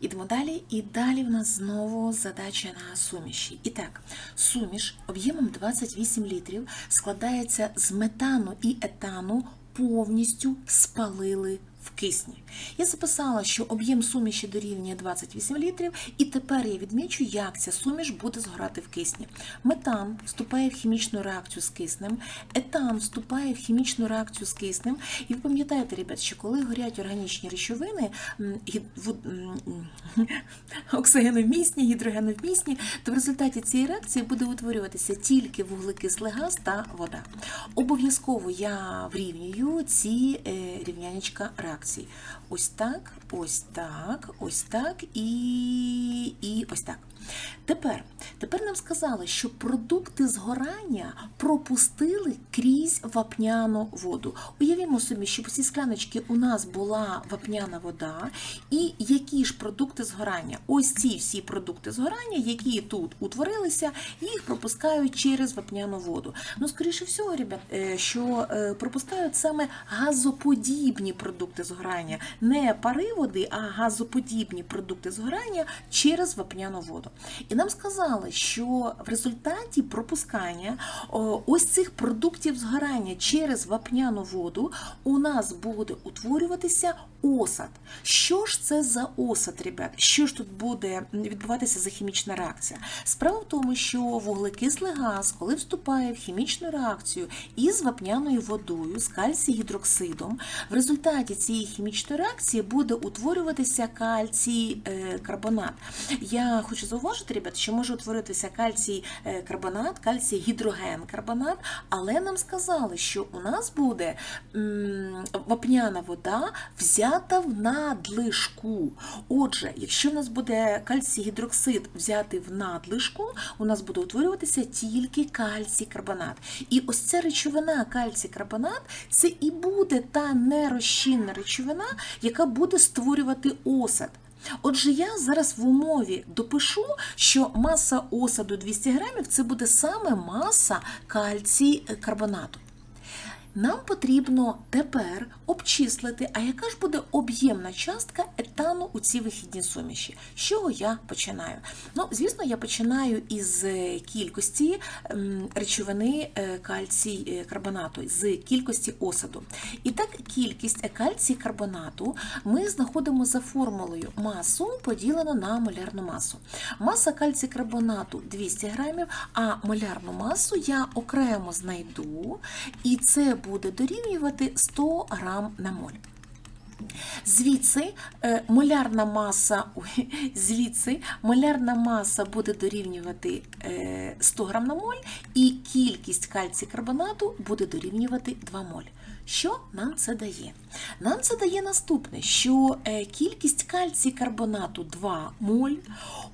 Ідемо далі, і далі в нас знову задача на суміші. І так, суміш об'ємом 28 літрів складається з метану і етану, повністю спалили в кисні. Я записала, що об'єм суміші дорівнює 28 літрів, і тепер я відмічу, як ця суміш буде згорати в кисні. Метан вступає в хімічну реакцію з киснем, етан вступає в хімічну реакцію з киснем. І ви пам'ятаєте, ребят, що коли горять органічні речовини, оксигеновмісні, гідрогеновмісні, то в результаті цієї реакції буде утворюватися тільки вуглекислий газ та вода. Обов'язково я врівнюю ці е, рівнянечка реакцій. Ось так, ось так, ось так і, і ось так. Тепер, тепер нам сказали, що продукти згорання пропустили крізь вапняну воду. Уявімо собі, що по цій скляночці у нас була вапняна вода, і які ж продукти згорання? Ось ці всі продукти згорання, які тут утворилися, їх пропускають через вапняну воду. Ну, скоріше всього, ребят, е, що е, пропускають саме газоподібні продукти згорання, не пари води, а газоподібні продукти згорання через вапняну воду. І нам сказали, що в результаті пропускання ось цих продуктів згорання через вапняну воду у нас буде утворюватися осад. Що ж це за осад, ребят? Що ж тут буде відбуватися за хімічна реакція? Справа в тому, що вуглекислий газ, коли вступає в хімічну реакцію із вапняною водою, з кальцій гідроксидом, в результаті цієї хімічної реакції буде утворюватися кальцій е, карбонат. Я хочу зауважити, ребят, що може утворитися кальцій е, карбонат, кальцій гідроген карбонат, але нам сказали, що у нас буде вапняна вода взята в надлишку. Отже, якщо в нас буде кальцій гідроксид взяти в надлишку, у нас буде утворюватися тільки кальцій карбонат. І ось ця речовина кальцій карбонат це і буде та нерозчинна речовина, яка буде створювати осад. Отже, я зараз в умові допишу, що маса осаду 200 грамів це буде саме маса кальцій карбонату. Нам потрібно тепер обчислити, а яка ж буде об'ємна частка етану у цій вихідній суміші. З чого я починаю? Ну, звісно, я починаю із е, кількості речовини е, кальцій е, карбонату, з кількості осаду. І так, кількість кальцій карбонату ми знаходимо за формулою масу поділено на молярну масу. Маса кальцій карбонату 200 грамів, а молярну масу я окремо знайду, і це буде дорівнювати 100 грам на моль. Звідси е, молярна маса, звідси молярна маса буде дорівнювати е, 100 грам на моль, і кількість кальцій карбонату буде дорівнювати 2 моль. Що нам це дає? Нам це дає наступне, що е, кількість кальцій карбонату 2 моль.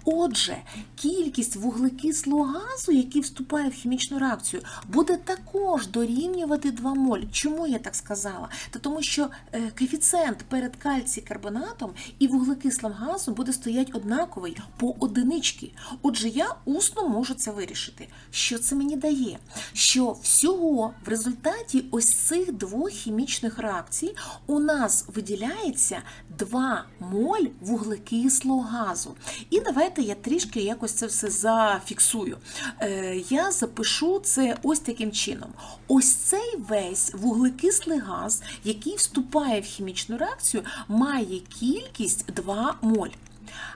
Отже, кількість вуглекислого газу, який вступає в хімічну реакцію, буде також дорівнювати 2 моль. Чому я так сказала? Та тому що е, коефіцієнт перед кальцій карбонатом і вуглекислим газом буде стоять однаковий по одинички. Отже, я усно можу це вирішити. Що це мені дає? Що всього в результаті ось цих двох хімічних реакцій у нас виділяється 2 моль вуглекислого газу. І давайте я трішки якось це все зафіксую. Е, я запишу це ось таким чином. Ось цей весь вуглекислий газ, який вступає в хімічну реакцію, має кількість 2 моль.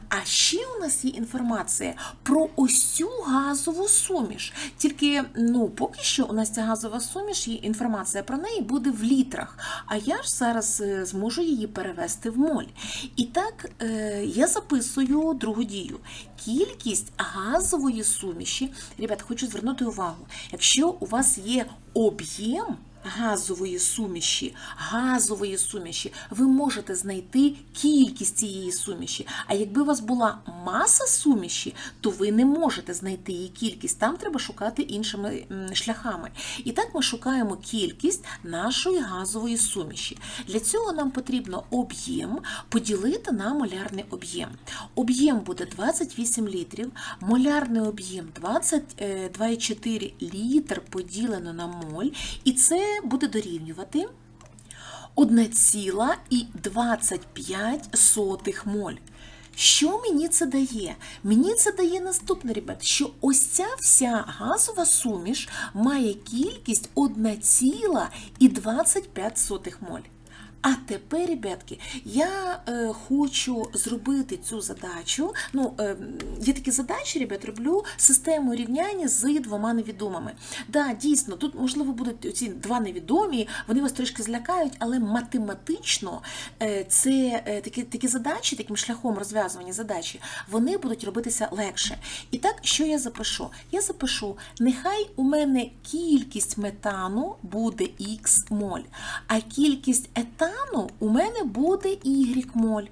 А ще у нас є інформація про ось газову суміш. Тільки ну, поки що у нас ця газова суміш, є інформація про неї буде в літрах. А я ж зараз е, зможу її перевести в моль. І так е, я записую другу дію. Кількість газової суміші. Ребят, хочу звернути увагу, якщо у вас є об'єм газової суміші, газової суміші, ви можете знайти кількість цієї суміші. А якби у вас була маса суміші, то ви не можете знайти її кількість. Там треба шукати іншими шляхами. І так ми шукаємо кількість нашої газової суміші. Для цього нам потрібно об'єм поділити на молярний об'єм. Об'єм буде 28 літрів, молярний об'єм 22,4 літр поділено на моль, і це буде дорівнювати 1,25 моль. Що мені це дає? Мені це дає наступне, ребят, що ось ця вся газова суміш має кількість 1,25 моль. А тепер, ребятки, я е, хочу зробити цю задачу. Ну, е, я такі задачі, ребят, роблю систему рівняння з двома невідомими. Да, дійсно, тут, можливо, будуть ці два невідомі, вони вас трошки злякають, але математично е, це е, такі, такі задачі, таким шляхом розв'язування задачі, вони будуть робитися легше. І так, що я запишу? Я запишу, нехай у мене кількість метану буде х моль, а кількість етану у мене буде y моль.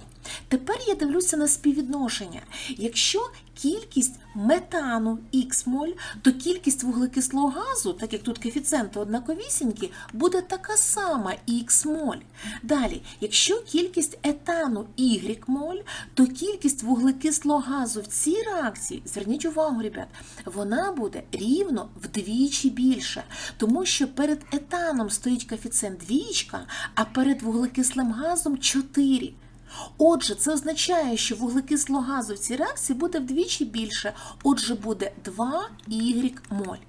Тепер я дивлюся на співвідношення. Якщо кількість метану х моль, то кількість вуглекислого газу, так як тут коефіцієнти однаковісінькі, буде така сама х моль. Далі, якщо кількість етану y моль, то кількість вуглекислого газу в цій реакції, зверніть увагу, ребят, вона буде рівно вдвічі більша, тому що перед етаном стоїть коефіцієнт двічка, а перед вуглекислим газом 4. Отже, це означає, що вуглекислого газу в цій реакції буде вдвічі більше. Отже, буде 2y моль.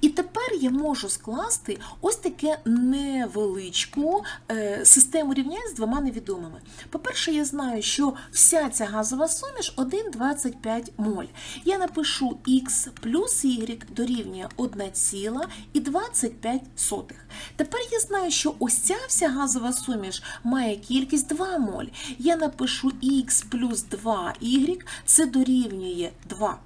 І тепер я можу скласти ось таке невеличку е, систему рівнянь з двома невідомими. По-перше, я знаю, що вся ця газова суміш 1,25 моль. Я напишу х плюс y дорівнює 1,25. Тепер я знаю, що ось ця вся газова суміш має кількість 2 моль. Я напишу х плюс 2y, це дорівнює 2.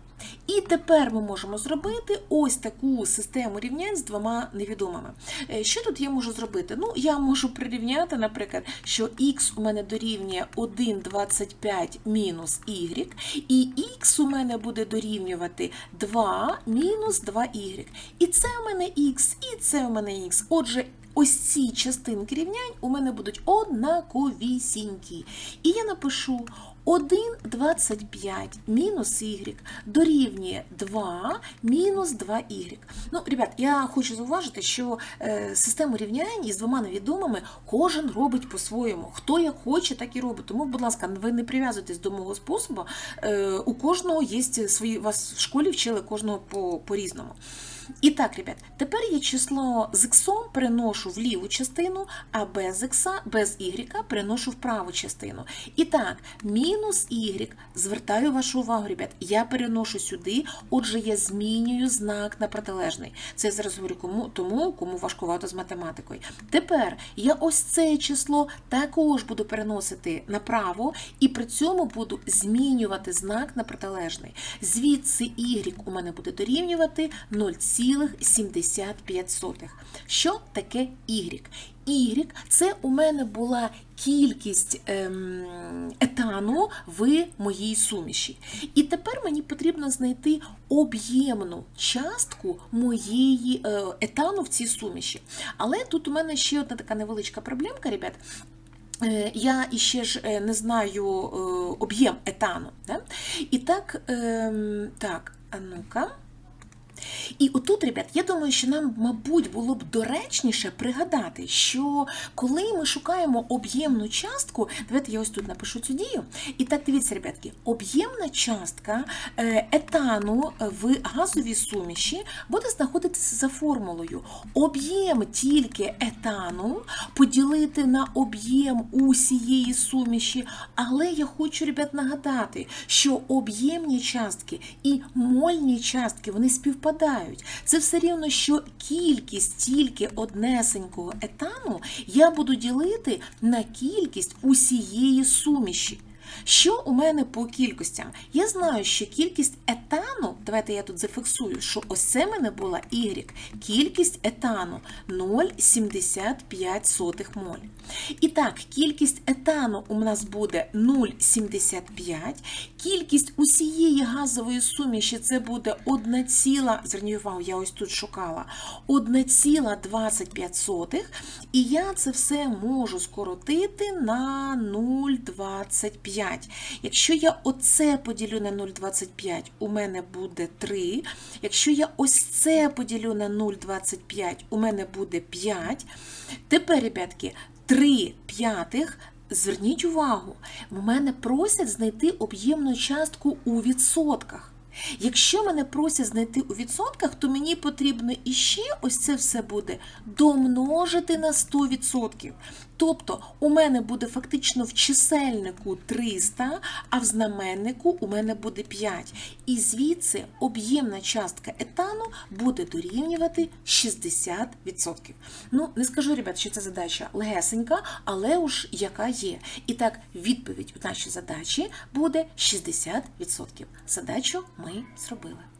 І тепер ми можемо зробити ось таку систему рівнянь з двома невідомими. Е, Що тут я можу зробити? Ну, я можу прирівняти, наприклад, що х у мене дорівнює 1,25 мінус y, і х у мене буде дорівнювати 2 мінус 2y. І це у мене х, і це у мене х. Отже, Ось ці частинки рівнянь у мене будуть однаковісінькі. І я напишу 1,25 мінус y дорівнює 2 мінус 2y. Ну, ребят, я хочу зауважити, що е, систему рівнянь із двома невідомими кожен робить по-своєму. Хто як хоче, так і робить. Тому, будь ласка, ви не прив'язуйтесь до мого способу. Е, у кожного є свої, вас в школі вчили кожного по- по-різному. І так, ребят, тепер я число з іксом переношу в ліву частину, а без ікса, без y переношу в праву частину. І так, мінус y, звертаю вашу увагу, ребят, я переношу сюди, отже, я змінюю знак на протилежний. Це я зараз говорю кому, тому, кому важкувато з математикою. Тепер я ось це число також буду переносити направо, і при цьому буду змінювати знак на протилежний. Звідси y у мене буде дорівнювати 0,75. Що таке y? Y – це у мене була кількість ем, етану в моїй суміші. І тепер мені потрібно знайти об'ємну частку моєї е, етану в цій суміші. Але тут у мене ще одна така невеличка проблемка, ребят. Е, Я іще ж е, не знаю об'єм етану. Да? І так, ем, так, а ну-ка. І отут, ребят, я думаю, що нам, мабуть, було б доречніше пригадати, що коли ми шукаємо об'ємну частку, давайте я ось тут напишу цю дію. І так, дивіться, ребятки, об'ємна частка е, етану в газовій суміші буде знаходитися за формулою. Об'єм тільки етану поділити на об'єм усієї суміші. Але я хочу, ребят, нагадати, що об'ємні частки і мольні частки вони співпадають. Це все рівно, що кількість тільки однесенького етану я буду ділити на кількість усієї суміші. Що у мене по кількостям? Я знаю, що кількість етану, давайте я тут зафіксую, що ось це в мене була Y. Кількість етану 0,75 моль. І так, кількість етану у нас буде 0,75. Кількість усієї газової суміші це буде 1, зверніть увагу, я ось тут шукала 1,25. І я це все можу скоротити на 0,25. Якщо я оце поділю на 0,25, у мене буде 3. Якщо я ось це поділю на 0,25, у мене буде 5. Тепер, ребятки, 3 п'ятих зверніть увагу, в мене просять знайти об'ємну частку у відсотках. Якщо мене просять знайти у відсотках, то мені потрібно іще ось це все буде домножити на 100%. Тобто у мене буде фактично в чисельнику 300, а в знаменнику у мене буде 5. І звідси об'ємна частка етану буде дорівнювати 60%. Ну, не скажу, ребят, що ця задача легесенька, але уж яка є. І так, відповідь у нашій задачі буде 60%. Задачу ми зробили.